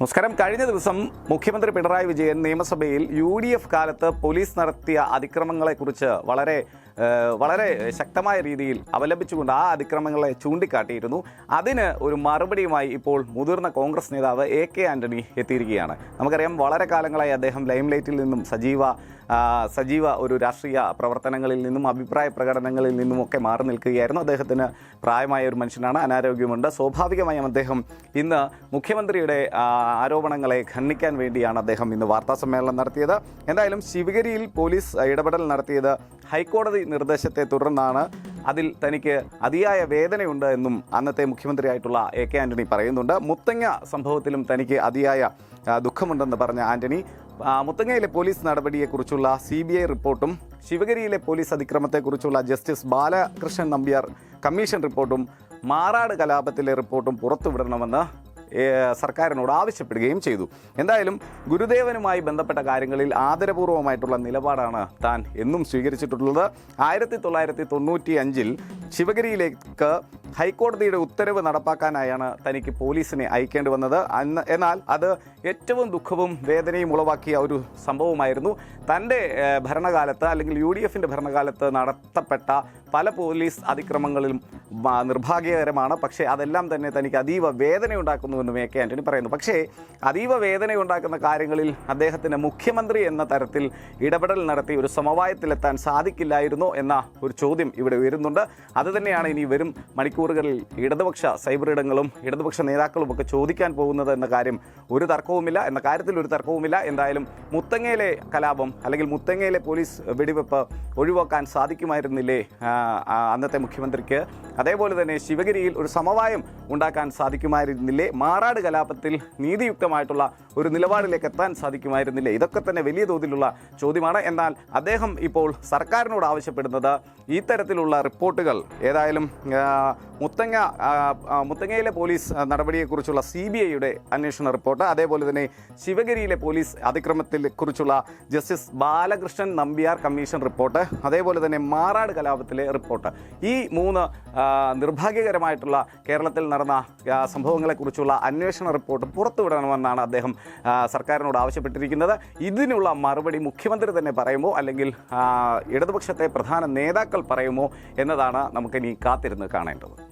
നമസ്കാരം. കഴിഞ്ഞ ദിവസം മുഖ്യമന്ത്രി പിണറായി വിജയൻ നിയമസഭയിൽ യു ഡി എഫ് കാലത്ത് പോലീസ് നടത്തിയ അതിക്രമങ്ങളെക്കുറിച്ച് വളരെ വളരെ ശക്തമായ രീതിയിൽ അവലംബിച്ചുകൊണ്ട് ആ അതിക്രമങ്ങളെ ചൂണ്ടിക്കാട്ടിയിരുന്നു. അതിന് ഒരു മറുപടിയുമായി ഇപ്പോൾ മുതിർന്ന കോൺഗ്രസ് നേതാവ് എ കെ ആന്റണി എത്തിയിരിക്കുകയാണ്. നമുക്കറിയാം വളരെ കാലങ്ങളായി അദ്ദേഹം ലൈംലൈറ്റിൽ നിന്നും സജീവ സജീവ ഒരു രാഷ്ട്രീയ പ്രവർത്തനങ്ങളിൽ നിന്നും അഭിപ്രായ പ്രകടനങ്ങളിൽ നിന്നും ഒക്കെ മാറി നിൽക്കുകയായിരുന്നു. അദ്ദേഹത്തിന് പ്രായമായ ഒരു മനുഷ്യനാണ് അനാരോഗ്യമുണ്ട്. സ്വാഭാവികമായും അദ്ദേഹം ഇന്ന് മുഖ്യമന്ത്രിയുടെ ആരോപണങ്ങളെ ഖണ്ഡിക്കാൻ വേണ്ടിയാണ് അദ്ദേഹം ഇന്ന് വാർത്താ സമ്മേളനം നടത്തിയത്. എന്തായാലും ശിവഗിരിയിൽ പോലീസ് ഇടപെടൽ നടത്തിയത് ഹൈക്കോടതി നിർദ്ദേശത്തെ തുടർന്നാണ്. അതിൽ തനിക്ക് അതിയായ വേദനയുണ്ട് എന്നും അന്നത്തെ മുഖ്യമന്ത്രിയായിട്ടുള്ള എ കെ ആന്റണി പറയുന്നുണ്ട്. മുത്തങ്ങ സംഭവത്തിലും തനിക്ക് അതിയായ ദുഃഖമുണ്ടെന്ന് പറഞ്ഞ ആന്റണി മുത്തങ്ങയിലെ പോലീസ് നടപടിയെക്കുറിച്ചുള്ള സി ബി ഐ റിപ്പോർട്ടും ശിവഗിരിയിലെ പോലീസ് അതിക്രമത്തെക്കുറിച്ചുള്ള ജസ്റ്റിസ് ബാലകൃഷ്ണൻ നമ്പ്യാർ കമ്മീഷൻ റിപ്പോർട്ടും മാറാട് കലാപത്തിലെ റിപ്പോർട്ടും പുറത്തുവിടണമെന്ന് സർക്കാരിനോട് ആവശ്യപ്പെടുകയും ചെയ്തു. എന്തായാലും ഗുരുദേവനുമായി ബന്ധപ്പെട്ട കാര്യങ്ങളിൽ ആദരപൂർവമായിട്ടുള്ള നിലപാടാണ് താൻ എന്നും സ്വീകരിച്ചിട്ടുള്ളത്. ആയിരത്തി തൊള്ളായിരത്തി തൊണ്ണൂറ്റി അഞ്ചിൽ ശിവഗിരിയിലേക്ക് ഹൈക്കോടതിയുടെ ഉത്തരവ് നടപ്പാക്കാനായാണ് തനിക്ക് പോലീസിനെ അയക്കേണ്ടി വന്നത്. എന്നാൽ അത് ഏറ്റവും ദുഃഖവും വേദനയും ഉളവാക്കിയ ഒരു സംഭവമായിരുന്നു. തന്റെ ഭരണകാലത്ത് അല്ലെങ്കിൽ യു ഡി എഫിന്റെ ഭരണകാലത്ത് നടത്തപ്പെട്ട പല പോലീസ് അതിക്രമങ്ങളിലും മ- നിർഭാഗ്യകരമാണ്. പക്ഷേ അതെല്ലാം തന്നെ തനിക്ക് അതീവ വേദനയുണ്ടാക്കുന്നുവെന്ന് എ കെ ആന്റണി പറയുന്നു. പക്ഷേ അതീവ വേദനയുണ്ടാക്കുന്ന കാര്യങ്ങളിൽ അദ്ദേഹത്തിന് മുഖ്യമന്ത്രി എന്ന തരത്തിൽ ഇടപെടൽ നടത്തി ഒരു സമവായത്തിലെത്താൻ സാധിക്കില്ലായിരുന്നോ എന്ന ഒരു ചോദ്യം ഇവിടെ ഉയരുന്നുണ്ട്. അതുതന്നെയാണ് ഇനി വരും മണിക്കൂറുകളിൽ ഇടതുപക്ഷ സൈബർ ഇടങ്ങളും ഇടതുപക്ഷ നേതാക്കളും ഒക്കെ ചോദിക്കാൻ പോകുന്നത് എന്ന കാര്യം ഒരു തർക്കവുമില്ല എന്ന കാര്യത്തിൽ ഒരു തർക്കവുമില്ല. എന്തായാലും മുത്തങ്ങയിലെ കലാപം അല്ലെങ്കിൽ മുത്തങ്ങയിലെ പോലീസ് വെടിവെപ്പ് ഒഴിവാക്കാൻ സാധിക്കുമായിരുന്നില്ലേ? അന്നത്തെ മുഖ്യമന്ത്രിക്ക്. അതേപോലെ തന്നെ ശിവഗിരിയിൽ ഒരു സമവായം ഉണ്ടാക്കാൻ സാധിക്കുമായിരുന്നില്ലേ? മാറാട് കലാപത്തിൽ നീതിയുക്തമായിട്ടുള്ള ഒരു നിലപാടിലേക്ക് എത്താൻ സാധിക്കുമായിരുന്നില്ലേ? ഇതൊക്കെ തന്നെ വലിയ തോതിലുള്ള ചോദ്യമാണ്. എന്നാൽ അദ്ദേഹം ഇപ്പോൾ സർക്കാരിനോട് ആവശ്യപ്പെടുന്നത് ഇത്തരത്തിലുള്ള തരത്തിലുള്ള റിപ്പോർട്ടുകൾ ഏതായാലും മുത്തങ്ങ മുത്തങ്ങയിലെ പോലീസ് നടപടിയെക്കുറിച്ചുള്ള സി ബി ഐയുടെ അന്വേഷണ റിപ്പോർട്ട് അതേപോലെ തന്നെ ശിവഗിരിയിലെ പോലീസ് അതിക്രമത്തിൽ കുറിച്ചുള്ള justice Balakrishnan Nambiar commission report അതേപോലെ തന്നെ മാറാട് കലാപത്തിലെ റിപ്പോർട്ട്. ഈ മൂന്ന് നിർഭാഗ്യകരമായിട്ടുള്ള കേരളത്തിൽ നടന്ന സംഭവങ്ങളെക്കുറിച്ചുള്ള അന്വേഷണ റിപ്പോർട്ട് പുറത്തുവിടണമെന്നാണ് അദ്ദേഹം സർക്കാരിനോട് ആവശ്യപ്പെട്ടിരിക്കുന്നത്. ഇതിനുള്ള മറുപടി മുഖ്യമന്ത്രി തന്നെ പറയുമോ? അല്ലെങ്കിൽ ഇടതുപക്ഷത്തെ പ്രധാന നേതാക്കൾ പറയുമോ? എന്നതാണ് നമുക്കിനി കാത്തിരുന്ന് കാണേണ്ടത്.